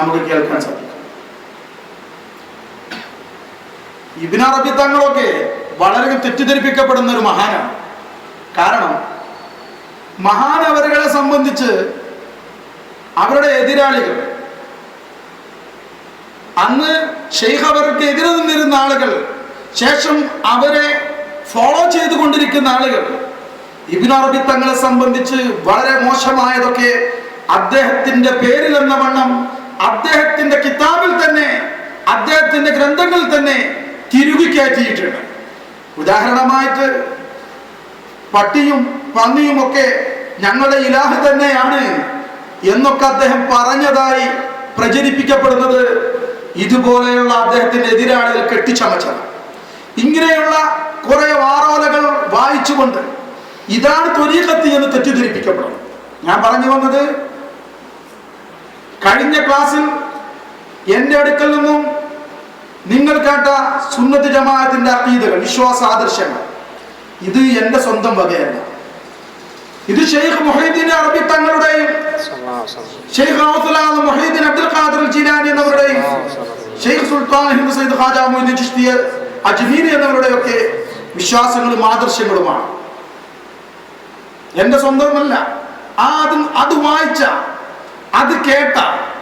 നമുക്ക് കേൾക്കാൻ സാധിക്കും. ഇബിന അറബി തങ്ങളൊക്കെ വളരെ തെറ്റിദ്ധരിപ്പിക്കപ്പെടുന്ന ഒരു മഹാനാണ്. കാരണം മഹാനവരുകളെ സംബന്ധിച്ച് അവരുടെ എതിരാളികൾ. അന്ന് ഷെയ്ഖ് അവർക്ക് എതിരെ നിന്നിരുന്ന ആളുകൾ ശേഷം അവരെ ഫോളോ ചെയ്തുകൊണ്ടിരിക്കുന്ന ആളുകൾ. ഇബിൻ അറബി തങ്ങളെ സംബന്ധിച്ച് വളരെ മോശമായതൊക്കെ അദ്ദേഹത്തിന്റെ പേരിൽ എന്ന വണ്ണം അദ്ദേഹത്തിന്റെ കിതാബിൽ തന്നെ അദ്ദേഹത്തിന്റെ ഗ്രന്ഥങ്ങളിൽ തന്നെ തിരുകി കയറ്റിയിട്ടുണ്ട്. ഉദാഹരണമായിട്ട് പട്ടിയും പന്നിയും ഒക്കെ ഞങ്ങളുടെ ഇലാഹ് തന്നെയാണ് എന്നൊക്കെ അദ്ദേഹം പറഞ്ഞതായി പ്രചരിപ്പിക്കപ്പെടുന്നത് ഇതുപോലെയുള്ള അദ്ദേഹത്തിന്റെ എതിരാളികൾ കെട്ടിച്ചമച്ചത് ഇങ്ങനെയുള്ള കുറെ വാറോലകൾ വായിച്ചുകൊണ്ട് ഇതാണ് ത്വരീഖത്ത് എന്ന് തെറ്റിദ്ധരിപ്പിക്കപ്പെടുന്നത്. ഞാൻ പറഞ്ഞു വന്നത് കഴിഞ്ഞ ക്ലാസ്സിൽ എന്റെ അടുക്കൽ നിന്നും നിങ്ങൾ കേട്ട സുന്നത്ത് ജമാഅത്തിന്റെ അക്കീതകൾ വിശ്വാസ ആദർശങ്ങൾ. ഇത് എന്റെ സ്വന്തം വകയല്ല. ഇത് ഷെയ്ഖ് മൊഹീദ്ദീൻ അറബി തങ്ങളുടെയും ഷെയ്ഖ് മൊഹീദ്ദീൻ അബ്ദുൽ ഖാദിർ ജിലാനി എന്നവരുടെയും ഷെയ്ഖ് സുൽത്താൻ ഹിന്ദു സയ്യിദ് ഖാജ മൊയ്തീൻ ചിഷ്തിയ അജ്മീരി എന്നവരുടെയൊക്കെ വിശ്വാസങ്ങളും ആദർശങ്ങളുമാണ്. എന്റെ സ്വന്തമല്ല. ആ അത് അത് വായിച്ച അത് കേട്ട ഒരു വ്യക്തിയും